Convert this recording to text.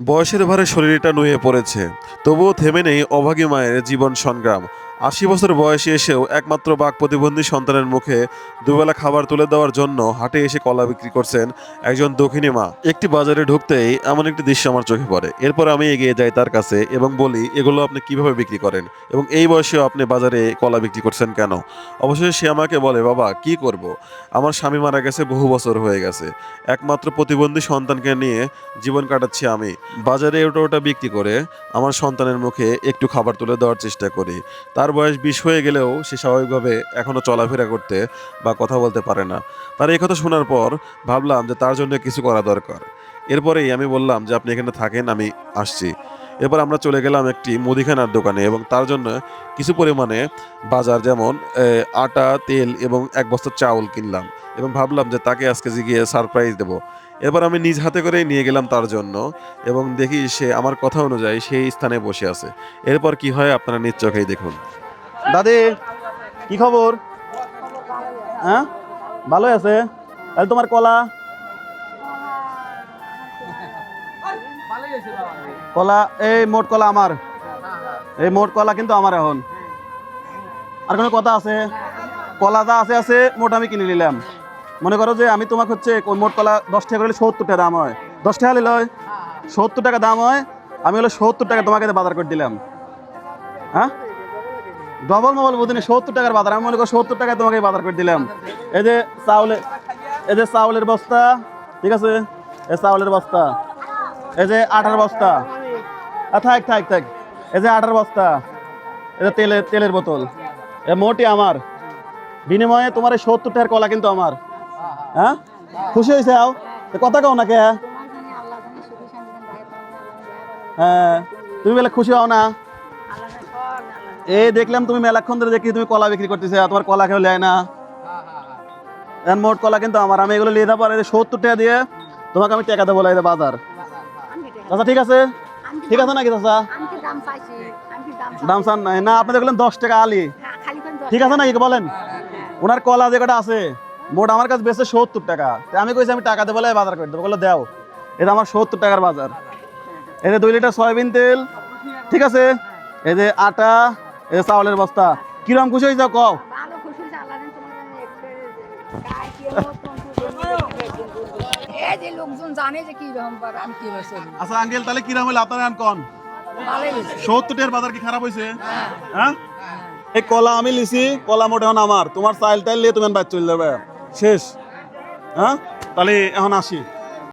বয়সের ভারে শরীরটা নুয়ে পড়েছে তবুও থেমে নেই অভাগী মায়ের জীবন সংগ্রাম। আশি বছর বয়সে এসেও একমাত্র বাক প্রতিবন্ধী সন্তানের মুখে দুবেলা খাবার তুলে দেওয়ার জন্য হাটে এসে কলা বিক্রি করছেন একজন দক্ষিণী মা। একটি বাজারে ঢুকতেই এমন একটি দৃশ্য আমার চোখে পড়ে। এরপর আমি এগিয়ে যাই তার কাছে এবং বলি, এগুলো আপনি কীভাবে বিক্রি করেন? এবং এই বয়সেও আপনি বাজারে কলা বিক্রি করছেন কেন? অবশেষে সে আমাকে বলে, বাবা, কি করব? আমার স্বামী মারা গেছে বহু বছর হয়ে গেছে। একমাত্র প্রতিবন্ধী সন্তানকে নিয়ে জীবন কাটাচ্ছি আমি। বাজারে ওটা ওটা বিক্রি করে আমার সন্তানের মুখে একটু খাবার তুলে দেওয়ার চেষ্টা করি। তার বয়স বিশ হয়ে গেলেও সে স্বাভাবিকভাবে এখনও চলাফেরা করতে বা কথা বলতে পারে না। তার এই কথা শোনার পর ভাবলাম যে তার জন্য কিছু করা দরকার। এরপরেই আমি বললাম যে, আপনি এখানে থাকেন, আমি আসছি। এরপর আমরা চলে গেলাম একটি মুদিখানার দোকানে এবং তার জন্য কিছু পরিমাণে বাজার যেমন আটা, তেল এবং এক বস্তা চাউল কিনলাম এবং ভাবলাম যে তাকে আজকে গিয়ে সারপ্রাইজ দেবো। এবার আমি নিজ হাতে করেই নিয়ে গেলাম তার জন্য এবং দেখি সে, আমার কথা অনুযায়ী সেই স্থানে বসে আছে। এরপর কি হয় আপনারা নিজ চোখেই দেখুন। দাদি, কি খবর? হ্যাঁ? ভালো আছে? তাহলে তোমার কলা? কলা, এই মোট কলা আমার। এই মোট কলা কিন্তু আমার এখন। আর কোনো কথা আছে? কলা যা আছে আছে, মোট আমি কিনে নিলাম। মনে করো যে আমি তোমাকে হচ্ছে মোট কলা দশ টাকা করে সত্তর টাকা দাম হয়। দশ টাকা নিলে সত্তর টাকা দাম হয়। আমি হলো সত্তর টাকা তোমাকে বাজার করে দিলাম। হ্যাঁ? ডবল মোবাইল বুঝিনি, সত্তর টাকার বাজার। আমি মনে করি সত্তর টাকায় তোমাকে বাজার করে দিলাম। এই যে চাউলে, এই যে চাউলের বস্তা, ঠিক আছে? এই চাউলের বস্তা, এই যে আটার বস্তা। থাক থাক থাক। এই যে আটার বস্তা, এই যে তেলের তেলের বোতল। এ মোটি আমার। বিনিময়ে তোমার এই সত্তর টাকার কলা কিন্তু আমার। হ্যাঁ খুশি হয়েছে আও? কথা কও না কে? হ্যাঁ। তুমি বেলা খুশি হও না। এই দেখলাম তুমি মেলাক্ষণ ধরে দেখি তুমি কলা বিক্রি করতেছে তোমার কলা কেউ নেয় না। মোট কলা কিন্তু আমার, আমি এগুলো নিয়ে যাব, আর সত্তর টাকা দিয়ে তোমাকে আমি টাকা দেবো লাগে বাজার। চাচা, ঠিক আছে? ঠিক আছে নাকি চাচা? দাম চান নাই। না, আপনি দেখলেন দশ টাকা আলি। ঠিক আছে নাকি, বলেন? ওনার কলা যে কটা আছে, মোট আমার কাছে বেশি সত্তর টাকা। আমি কইছি, আমি টাকা দেবো বাজার করে দেবো। বলল দেও। এটা আমার সত্তর টাকার বাজার। যে দুই লিটার সয়াবিন তেল, ঠিক আছে? এই যে আটা যে চাউলের বস্তা কিরম খুশি হয়েছে কও? আচ্ছা আঙ্কেল তাহলে কিরম হইল আপনার আন কন? ভালোই হয়েছে। বাজার কি খারাপ হয়েছে? হ্যাঁ। এই কলা আমি লিছি কলা মোটে এখন আমার। তোমার চাইল টাইল নিয়ে তুমি বাদ চলে যাবে। শেষ। হ্যাঁ? তাহলে এখন আসি।